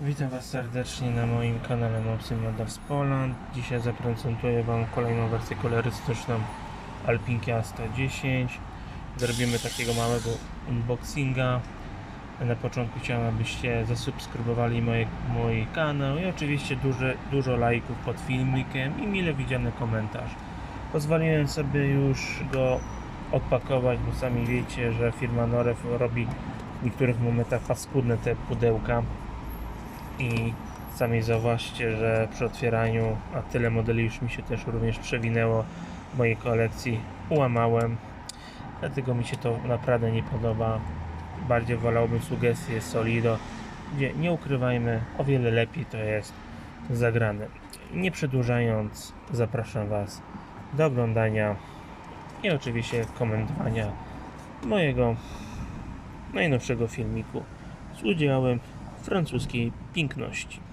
Witam Was serdecznie na moim kanale Mopsy Models Poland. Dzisiaj zaprezentuję Wam kolejną wersję kolorystyczną Alpinki A110. Zrobimy takiego małego unboxinga. Na początku chciałem, abyście zasubskrybowali moje, mój kanał i oczywiście duże, dużo lajków pod filmikiem i mile widziany komentarz. Pozwoliłem sobie już go odpakować, bo sami wiecie, że firma Noref robi w niektórych momentach paskudne te pudełka i sami zauważcie, że przy otwieraniu, a tyle modeli już mi się też również przewinęło w mojej kolekcji, ułamałem. Dlatego mi się to naprawdę nie podoba. Bardziej wolałbym sugestię Solido, gdzie nie ukrywajmy, o wiele lepiej to jest zagrane. Nie przedłużając, zapraszam Was do oglądania i oczywiście komentowania mojego najnowszego filmiku z udziałem francuskiej piękności.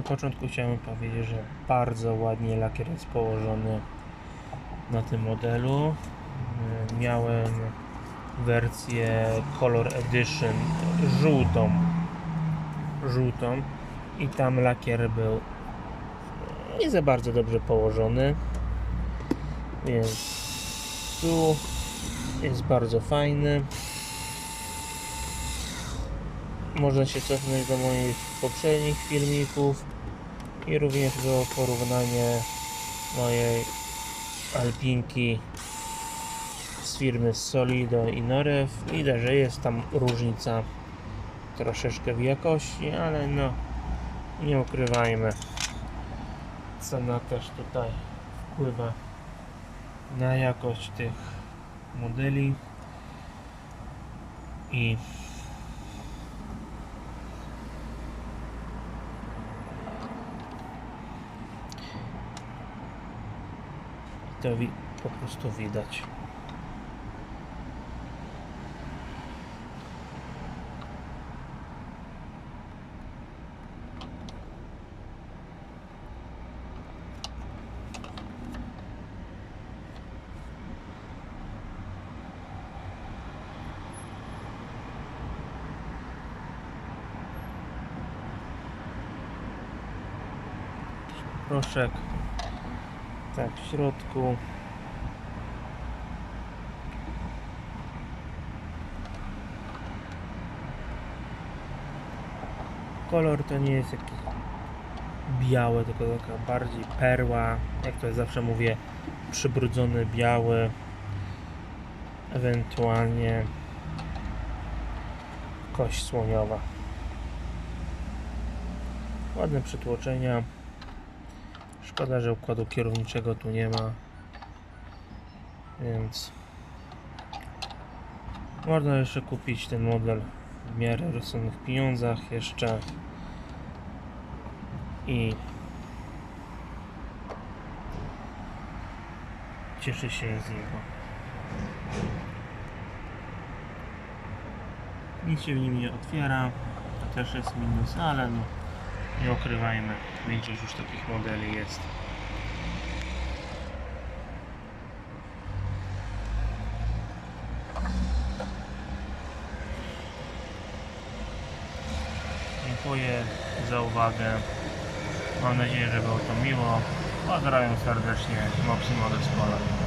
Na początku chciałem powiedzieć, że bardzo ładnie lakier jest położony na tym modelu. Y, Miałem wersję Color Edition żółtą, żółtą i tam lakier był nie za bardzo dobrze położony. Więc tu jest bardzo fajny. Można się cofnąć do moich poprzednich filmików i również było porównanie mojej Alpinki z firmy Solido i Noref. Widać, że jest tam różnica troszeczkę w jakości, ale no nie ukrywajmy. Cena też tutaj wpływa na jakość tych modeli i to po prostu widać. Proszek tak w środku kolor to nie jest jakiś biały, tylko taka bardziej perła, jak to zawsze mówię, przybrudzony biały, ewentualnie kość słoniowa. Ładne przytłoczenia. Szkoda, że układu kierowniczego tu nie ma. Więc można jeszcze kupić ten model w miarę rozsądnych pieniądzach jeszcze i cieszę się z niego. Nic się w nim nie otwiera, to też jest minus, ale no nie ukrywajmy, większość już takich modeli jest. Dziękuję za uwagę. Mam nadzieję, że było to miło. Pozdrawiam serdecznie. Mopsy Model z.